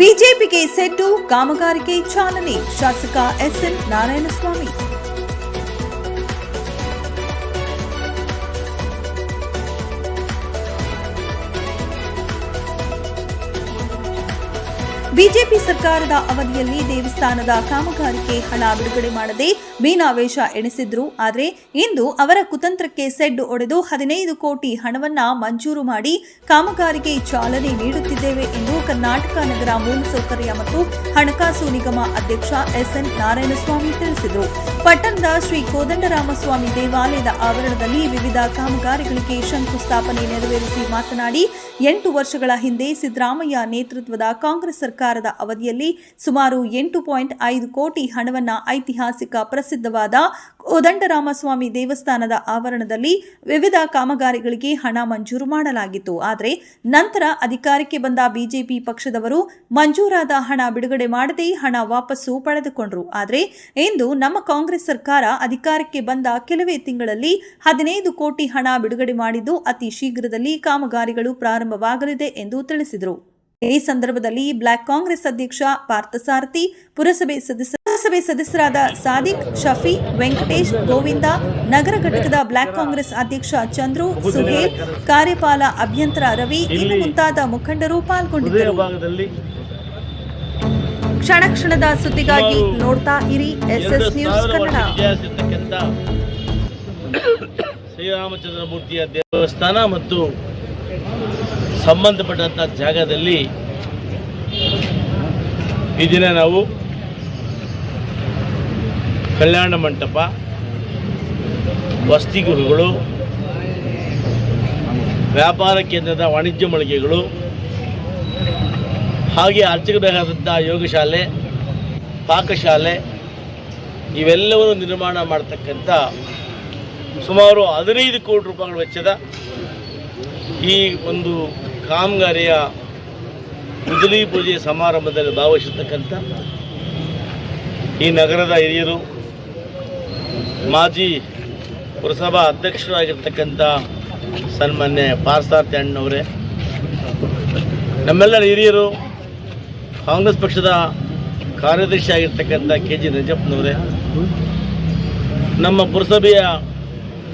ಬಿಜೆಪಿಗೆ ಸೆಡ್ಡು ಕಾಮಗಾರಿಗೆ ಚಾಲನೆ, ಶಾಸಕ ಎಸ್ಎನ್ ನಾರಾಯಣಸ್ವಾಮಿ. ಬಿಜೆಪಿ ಸರ್ಕಾರದ ಅವಧಿಯಲ್ಲಿ ದೇವಸ್ಥಾನದ ಕಾಮಗಾರಿಗೆ ಹಣ ಬಿಡುಗಡೆ ಮಾಡದೆ ಮೀನಾವೇಶ ಎಣಿಸಿದ್ರು. ಆದರೆ ಇಂದು ಅವರ ಕುತಂತ್ರಕ್ಕೆ ಸೆಡ್ಡು ಒಡೆದು ಹದಿನೈದು ಕೋಟಿ ಹಣವನ್ನ ಮಂಜೂರು ಮಾಡಿ ಕಾಮಗಾರಿಗೆ ಚಾಲನೆ ನೀಡುತ್ತಿದ್ದೇವೆ ಎಂದು ಕರ್ನಾಟಕ ನಗರ ಮೂಲಸೌಕರ್ಯ ಮತ್ತು ಹಣಕಾಸು ನಿಗಮ ಅಧ್ಯಕ್ಷ ಎಸ್ಎನ್ ನಾರಾಯಣಸ್ವಾಮಿ ತಿಳಿಸಿದರು. ಪಟ್ಟಣದ ಶ್ರೀ ಕೋದಂಡರಾಮಸ್ವಾಮಿ ದೇವಾಲಯದ ಆವರಣದಲ್ಲಿ ವಿವಿಧ ಕಾಮಗಾರಿಗಳಿಗೆ ಶಂಕುಸ್ಥಾಪನೆ ನೆರವೇರಿಸಿ ಮಾತನಾಡಿ, ಎಂಟು ವರ್ಷಗಳ ಹಿಂದೆ ಸಿದ್ದರಾಮಯ್ಯ ನೇತೃತ್ವದ ಕಾಂಗ್ರೆಸ್ ಸರ್ಕಾರದ ಅವಧಿಯಲ್ಲಿ ಸುಮಾರು ಎಂಟು ಪಾಯಿಂಟ್ ಐದು ಕೋಟಿ ಹಣವನ್ನ ಐತಿಹಾಸಿಕ ಪ್ರಸಿದ್ಧವಾದ ಕೋದಂಡರಾಮಸ್ವಾಮಿ ದೇವಸ್ಥಾನದ ಆವರಣದಲ್ಲಿ ವಿವಿಧ ಕಾಮಗಾರಿಗಳಿಗೆ ಹಣ ಮಂಜೂರು ಮಾಡಲಾಗಿತ್ತು. ಆದರೆ ನಂತರ ಅಧಿಕಾರಕ್ಕೆ ಬಂದ ಬಿಜೆಪಿ ಪಕ್ಷದವರು ಮಂಜೂರಾದ ಹಣ ಬಿಡುಗಡೆ ಮಾಡದೆ ಹಣ ವಾಪಸ್ಸು ಪಡೆದುಕೊಂಡರು. ಆದರೆ ಇಂದು ನಮ್ಮ ಕಾಂಗ್ರೆಸ್ ಸರ್ಕಾರ ಅಧಿಕಾರಕ್ಕೆ ಬಂದ ಕೆಲವೇ ತಿಂಗಳಲ್ಲಿ ಹದಿನೈದು ಕೋಟಿ ಹಣ ಬಿಡುಗಡೆ ಮಾಡಿದ್ದು ಅತಿ ಶೀಘ್ರದಲ್ಲಿ ಕಾಮಗಾರಿಗಳು ಪ್ರಾರಂಭವಾಗಲಿದೆ ಎಂದು ತಿಳಿಸಿದರು. ಈ ಸಂದರ್ಭದಲ್ಲಿ ಬ್ಲಾಕ್ ಕಾಂಗ್ರೆಸ್ ಅಧ್ಯಕ್ಷ ಪಾರ್ಥಸಾರಥಿ, ಪುರಸಭೆ ಸದಸ್ಯ ಪುರಸಭೆ ಸದಸ್ಯರಾದ ಸಾದಿಕ್ ಶಫಿ ವೆಂಕಟೇಶ್ ಗೋವಿಂದ ನಗರ ಘಟಕದ ಬ್ಲಾಕ್ ಕಾಂಗ್ರೆಸ್ ಅಧ್ಯಕ್ಷ ಚಂದ್ರು ಸುಹೇಲ್ ಕಾರ್ಯಪಾಲ ಅಭ್ಯಂತರ ರವಿ ಇನ್ನು ಮುಂತಾದ ಮುಖಂಡರು ಪಾಲ್ಗೊಂಡಿದ್ದರು. ಕ್ಷಣ ಕ್ಷಣದ ಸುದ್ದಿಗಾಗಿ ನೋಡ್ತಾ ಇರಿ ಎಸ್ಎಸ್ ನ್ಯೂಸ್ ಕನ್ನಡ. ಶ್ರೀರಾಮಚಂದ್ರ ಮೂರ್ತಿಯ ದೇವಸ್ಥಾನ ಮತ್ತು ಸಂಬಂಧಪಟ್ಟಂಥ ಜಾಗದಲ್ಲಿ ಈ ದಿನ ನಾವು ಕಲ್ಯಾಣ ಮಂಟಪ ವಸತಿಗೃಹಗಳು ವ್ಯಾಪಾರ ಕೇಂದ್ರದ ವಾಣಿಜ್ಯ ಮಳಿಗೆಗಳು, ಹಾಗೆ ಅರ್ಚಕಬೇಕಾದಂಥ ಯೋಗಶಾಲೆ, ಪಾಕಶಾಲೆ, ಇವೆಲ್ಲವನ್ನು ನಿರ್ಮಾಣ ಮಾಡ್ತಕ್ಕಂಥ ಸುಮಾರು ಹದಿನೈದು ಕೋಟಿ ರೂಪಾಯಿಗಳ ವೆಚ್ಚದ ಈ ಒಂದು ಕಾಮಗಾರಿಯ ಮುದಲಿ ಪೂಜೆ ಸಮಾರಂಭದಲ್ಲಿ ಭಾಗವಹಿಸಿರ್ತಕ್ಕಂಥ ಈ ನಗರದ ಹಿರಿಯರು ಮಾಜಿ ಪುರಸಭಾ ಅಧ್ಯಕ್ಷರಾಗಿರ್ತಕ್ಕಂಥ ಸನ್ಮಾನ್ಯ ಪಾರ್ಸಾರ್ಥಿ ಅಣ್ಣವರೇ, ನಮ್ಮೆಲ್ಲರ ಹಿರಿಯರು, ಕಾಂಗ್ರೆಸ್ ಪಕ್ಷದ ಕಾರ್ಯದರ್ಶಿ ಆಗಿರ್ತಕ್ಕಂಥ ಕೆ ಜಿ ನಜಪ್ಪನವರೇ ನಮ್ಮ ಪುರಸಭೆಯ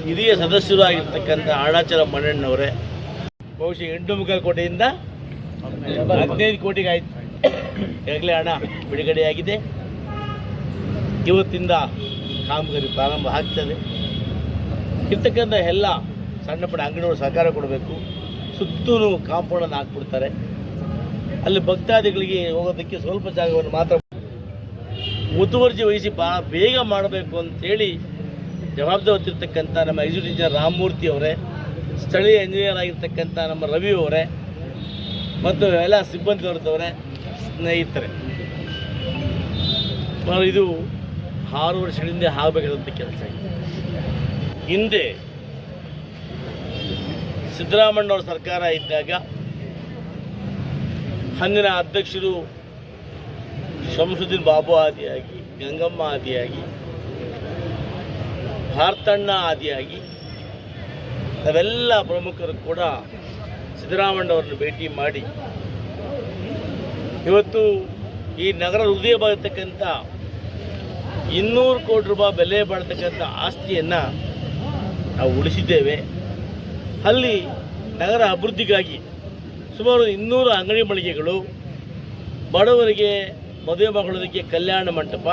ಹಿರಿಯ ಸದಸ್ಯರು ಆಗಿರ್ತಕ್ಕಂಥ ಆಡಾಚಲ ಮಣ್ಣಣ್ಣವರೇ, ಬಹುಶಃ ಎಂಟು ಕೋಟಿಯಿಂದ ಹದಿನೈದು ಕೋಟಿಗೆ ಆಯ್ತು. ಈಗಾಗಲೇ ಹಣ ಬಿಡುಗಡೆಯಾಗಿದೆ. ಇವತ್ತಿಂದ ಕಾಮಗಾರಿ ಪ್ರಾರಂಭ ಆಗ್ತದೆ. ಇರ್ತಕ್ಕಂಥ ಎಲ್ಲ ಸಣ್ಣ ಪುಟ್ಟ ಅಂಗಡಿಗಳು ಸಹಕಾರ ಕೊಡಬೇಕು. ಸುತ್ತಲೂ ಕಾಂಪೌಂಡನ್ನು ಹಾಕ್ಬಿಡ್ತಾರೆ. ಅಲ್ಲಿ ಭಕ್ತಾದಿಗಳಿಗೆ ಹೋಗೋದಕ್ಕೆ ಸ್ವಲ್ಪ ಜಾಗವನ್ನು ಮಾತ್ರ ಮುತುವರ್ಜಿ ವಹಿಸಿ ಭಾಳ ಬೇಗ ಮಾಡಬೇಕು ಅಂತೇಳಿ ಜವಾಬ್ದಾರಿ ಹೊತ್ತಿರ್ತಕ್ಕಂಥ ನಮ್ಮ ಎಕ್ಸಿಕ್ಯೂಟಿವ್ ಇಂಜಿನಿಯರ್ ರಾಮಮೂರ್ತಿ ಅವರೇ, ಸ್ಥಳೀಯ ಇಂಜಿನಿಯರ್ ಆಗಿರ್ತಕ್ಕಂಥ ನಮ್ಮ ರವಿ ಅವರೇ, ಮತ್ತು ಎಲ್ಲ ಸಿಬ್ಬಂದಿ ವರ್ಗದವರೇ ಸ್ನೇಹಿತರೆ. ಇದು ಆರು ವರ್ಷಗಳಿಂದ ಆಗಬೇಕಾದಂಥ ಕೆಲಸ ಹಿಂದೆ ಸಿದ್ದರಾಮಣ್ಣವ್ರ ಸರ್ಕಾರ ಇದ್ದಾಗ ಅಂದಿನ ಅಧ್ಯಕ್ಷರು ಶಂಸುದ್ದೀನ್ ಬಾಬು ಆದಿಯಾಗಿ, ಗಂಗಮ್ಮ ಆದಿಯಾಗಿ, ಭಾರತಣ್ಣ ಆದಿಯಾಗಿ ನಾವೆಲ್ಲ ಪ್ರಮುಖರು ಕೂಡ ಸಿದ್ದರಾಮಣ್ಣವ್ರನ್ನ ಭೇಟಿ ಮಾಡಿ ಇವತ್ತು ಈ ನಗರ ಹೃದಯ ಇನ್ನೂರು ಕೋಟಿ ರೂಪಾಯಿ ಬೆಲೆ ಬಾಳ್ತಕ್ಕಂಥ ಆಸ್ತಿಯನ್ನು ನಾವು ಉಳಿಸಿದ್ದೇವೆ. ಅಲ್ಲಿ ನಗರ ಅಭಿವೃದ್ಧಿಗಾಗಿ ಸುಮಾರು ಇನ್ನೂರು ಅಂಗಡಿ ಮಳಿಗೆಗಳು, ಬಡವರಿಗೆ ಮದುವೆ ಮಗಳೋದಕ್ಕೆ ಕಲ್ಯಾಣ ಮಂಟಪ,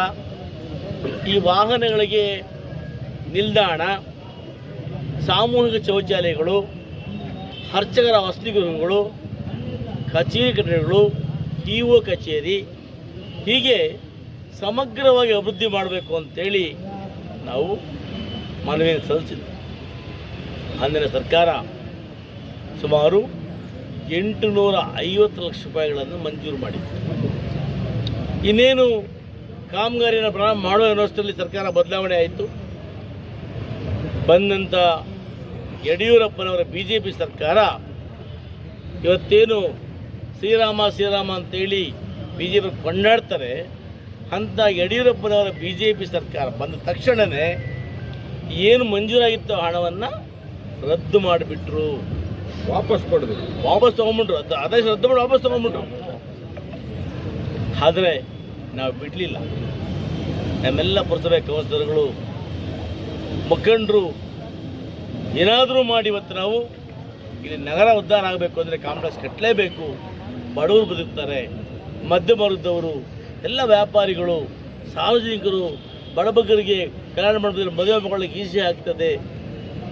ಈ ವಾಹನಗಳಿಗೆ ನಿಲ್ದಾಣ, ಸಾಮೂಹಿಕ ಶೌಚಾಲಯಗಳು, ಅರ್ಚಕರ ವಸತಿಗೃಹಗಳು, ಕಚೇರಿ ಕಟ್ಟಡಗಳು ಇ ಕಚೇರಿ ಹೀಗೆ ಸಮಗ್ರವಾಗಿ ಅಭಿವೃದ್ಧಿ ಮಾಡಬೇಕು ಅಂತೇಳಿ ನಾವು ಮನವಿ ಸಲ್ಲಿಸಿದ್ವಿ. ಅಂದಿನ ಸರ್ಕಾರ ಸುಮಾರು ಎಂಟು ನೂರ ಐವತ್ತು ಲಕ್ಷ ರೂಪಾಯಿಗಳನ್ನು ಮಂಜೂರು ಮಾಡಿದೆ ಇನ್ನೇನು ಕಾಮಗಾರಿಯನ್ನು ಪ್ರಾರಂಭ ಮಾಡುವ ಅನ್ನೋಷ್ಟರಲ್ಲಿ ಸರ್ಕಾರ ಬದಲಾವಣೆ ಆಯಿತು. ಬಂದಂಥ ಯಡಿಯೂರಪ್ಪನವರ ಬಿ ಜೆ ಪಿ ಸರ್ಕಾರ ಇವತ್ತೇನು ಶ್ರೀರಾಮ ಶ್ರೀರಾಮ ಅಂತೇಳಿ ಬಿ ಜೆ ಪಿ ಕೊಂಡಾಡ್ತಾರೆ ಅಂಥ ಯಡಿಯೂರಪ್ಪನವರ ಬಿ ಜೆ ಪಿ ಸರ್ಕಾರ ಬಂದ ತಕ್ಷಣವೇ ಏನು ಮಂಜೂರಾಗಿತ್ತು ಹಣವನ್ನು ರದ್ದು ಮಾಡಿಬಿಟ್ರು. ವಾಪಸ್ ಪಡೆದು ವಾಪಸ್ ತೊಗೊಂಬಿಟ್ರು ಅದು ಆದೇಶ ರದ್ದು ಮಾಡಿ ವಾಪಸ್ ತೊಗೊಂಬಿಟ್ರು ಆದರೆ ನಾವು ಬಿಡಲಿಲ್ಲ. ನಮ್ಮೆಲ್ಲ ಪುರಸಭೆ ಕೌನ್ಸಿಲರ್ಗಳು ಮುಖಂಡರು ಏನಾದರೂ ಮಾಡಿ ಇವತ್ತು ನಾವು ಇಲ್ಲಿ ನಗರ ಉದ್ಧಾರ ಆಗಬೇಕು ಅಂದರೆ ಕಾಂಪ್ಲೆಕ್ಸ್ ಕಟ್ಟಲೇಬೇಕು. ಬಡವರು ಬದುಕ್ತಾರೆ. ಮಧ್ಯಮ ವರ್ಗದವರು ಎಲ್ಲ ವ್ಯಾಪಾರಿಗಳು, ಸಾರ್ವಜನಿಕರು, ಬಡಬಗ್ಗರಿಗೆ ಕಲ್ಯಾಣ ಮಂಟಪದಲ್ಲಿ ಮದುವೆ ಮಾಡ್ಕೊಳ್ಳಿಕ್ಕೆ ಈಸಿ ಆಗ್ತದೆ.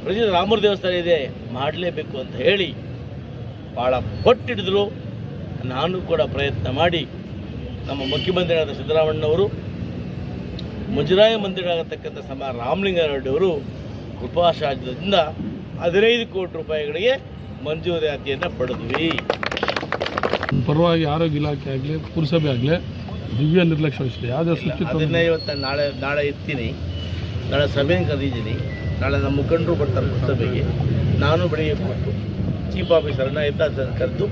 ಪ್ರತಿ ರಾಮರ ದೇವಸ್ಥಾನ ಇದೆ, ಮಾಡಲೇಬೇಕು ಅಂತ ಹೇಳಿ ಭಾಳ ಪಟ್ಟಿಡಿದ್ರು ನಾನು ಕೂಡ ಪ್ರಯತ್ನ ಮಾಡಿ ನಮ್ಮ ಮುಖ್ಯಮಂತ್ರಿಗಳಾದ ಸಿದ್ದರಾಮಣ್ಣವರು ಮುಜರಾಯಿ ಮಂತ್ರಿಗಳಾಗತಕ್ಕಂಥ ಸಮ ರಾಮಲಿಂಗಾರೆಡ್ಡಿಯವರು ಕೃಪಾಶಾಸ್ತ್ರದಿಂದ ಹದಿನೈದು ಕೋಟಿ ರೂಪಾಯಿಗಳಿಗೆ ಮಂಜೂರಾತಿಯನ್ನು ಪಡೆದ್ವಿ. ಪರವಾಗಿ ಆರೋಗ್ಯ ಇಲಾಖೆ ಆಗಲಿ ಪುರಸಭೆ ಆಗಲಿ ದಿವ್ಯ ನಿರ್ಲಕ್ಷ್ಯ ವಹಿಸಿದೆ. ಯಾವುದೇ ಶುಚಿತ್ವ ಅದನ್ನ ಇವತ್ತು ನಾಳೆ ನಾಳೆ ಇರ್ತೀನಿ. ನಾಳೆ ಸಭೆಯನ್ನು ಕರೆದಿದ್ದೀನಿ ನಾಳೆ ನಮ್ಮ ಮುಖಂಡರು ಬರ್ತಾರೆ ಸಭೆಗೆ ನಾನು ಬೆಳಿಗ್ಗೆ ಕೊಟ್ಟು ಚೀಫ್ ಆಫೀಸರನ್ನ ಎತ್ತ ಕರೆದು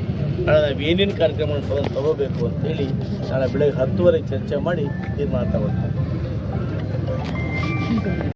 ನಾಳೆ ನಾವು ಏನೇನು ಕಾರ್ಯಕ್ರಮ ತಗೋಬೇಕು ಅಂತೇಳಿ ನಾಳೆ ಬೆಳಗ್ಗೆ ಹತ್ತುವರೆಗೆ ಚರ್ಚೆ ಮಾಡಿ ತೀರ್ಮಾನ ತಗೊಳ್ತಾರೆ